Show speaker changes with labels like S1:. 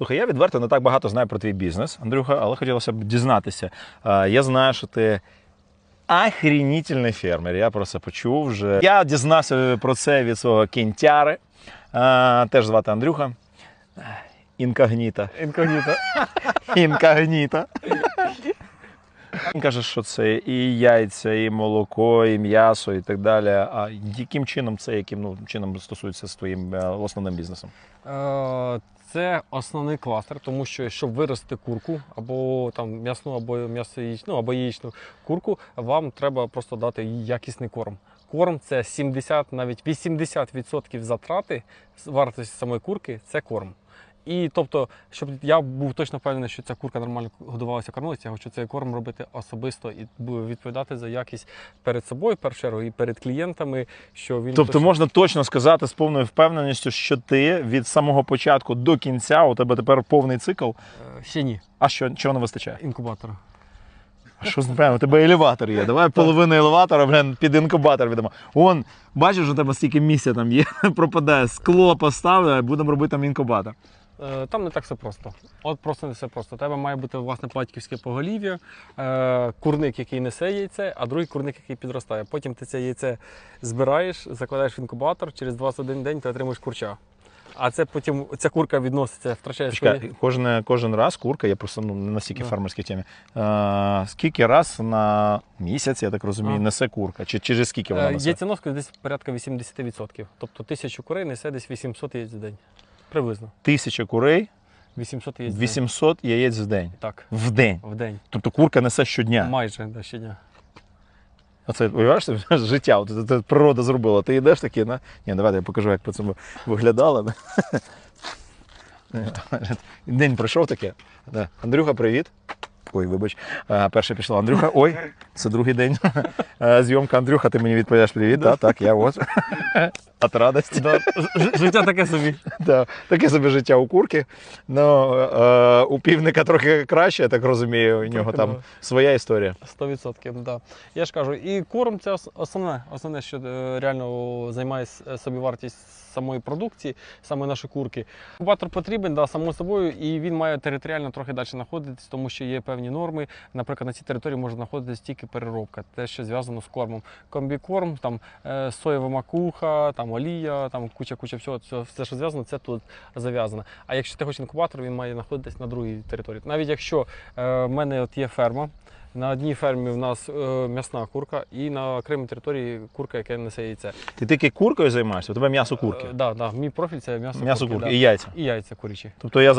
S1: Слухай, я відверто не так багато знаю про твій бізнес, Андрюха, але хотілося б дізнатися. Я знаю, що ти охренітельний фермер. Я про це почув вже. Я дізнався про це від свого кінтяри. Теж звати Андрюха. Інкогніта.
S2: Інкогніта.
S1: Інкогніта. Він каже, що це і яйця, і молоко, і м'ясо, і так далі. А яким чином це яким ну, чином стосується з твоїм е, основним бізнесом?
S2: Е, Це основний кластер, тому що щоб вирости курку або там м'ясну, або м'ясо яєчну, або яєчну курку, вам треба просто дати якісний корм. Корм це 70, навіть 80% затрати вартості самої курки це корм. І тобто, щоб я був точно впевнений, що ця курка нормально годувалася, кормилася, я хочу цей корм робити особисто і відповідати за якість перед собою, першу чергу, і перед клієнтами, що він
S1: Тобто
S2: точно-
S1: можна точно сказати з повною впевненістю, що ти від самого початку до кінця у тебе тепер повний цикл.
S2: Е, ще ні,
S1: А що чого не вистачає?
S2: інкубатора.
S1: А Що прямо? У тебе елеватор є. Давай половину елеватора, блін, під інкубатор віддамо. Он, бачиш, у тебе стільки місця там є, пропадає. Скло поставили, будемо робити там інкубатор.
S2: Е, Там не так все просто. От просто не все просто. У тебе має бути власне батьківське поголів'я, е, курник, який несе яйце, а другий курник, який підростає. Потім ти це яйце збираєш, закладаєш в інкубатор, через 21 день ти отримуєш курча. А це потім ця курка відноситься, втрачає.
S1: Чекай, кожен, кожен раз курка, я просто ну, не настільки
S2: Да.
S1: фермерській темі. Е, скільки раз на місяць, я так розумію,
S2: А.
S1: несе курка? Чи через скільки вона
S2: Е,
S1: несе?
S2: Яйценоска десь порядка 80%. Тобто тисячу курей несе десь 800 яєць в день. Приблизно.
S1: Тисяча курей,
S2: 800 яєць в день.
S1: 800 яєць в день.
S2: Так,
S1: В день.
S2: в день.
S1: Тобто курка несе щодня.
S2: Майже да, щодня.
S1: Оце уявляєш життя, от, це- це природа зробила. Ти йдеш такий, на. Ні, давайте я покажу, як по цьому виглядало. День пройшов таке. Да. Андрюха, привіт. Ой, вибач. Перше пішло Андрюха. Ой, це другий день. Зйомка Андрюха, ти мені відповідаєш привіт. Так, так, я от. От радості.
S2: Да, Життя таке собі.
S1: Да, таке собі життя у курки. Ну, е, у півника трохи краще, я так розумію. У нього
S2: Трохи,
S1: там
S2: да.
S1: своя історія.
S2: 100%, да. Я ж кажу, і корм це основне, основне, що е, реально займає с- е, собівартість самої продукції, саме нашої курки. Інкубатор потрібен, да, само собою, і він має територіально трохи далі знаходитись, тому що є певні норми. Наприклад, на цій території може знаходитись тільки переробка, те, що зв'язано з кормом. Комбікорм, там е, соєва макуха, там олія, там куча-куча всього, все, все, що зв'язано, це тут зав'язано. А якщо ти хочеш інкубатор, він має знаходитись на другій території. Навіть якщо е, в мене от є ферма. На одній фермі в нас е, м'ясна курка, і на окремій території курка, яка несе яйце.
S1: Ти тільки куркою займаєшся, у тебе м'ясо курки.
S2: Е, да, да, мій профіль це м'ясо,
S1: М'ясо
S2: курки,
S1: курки
S2: да.
S1: і яйця.
S2: і яйця курячі.
S1: Тобто я за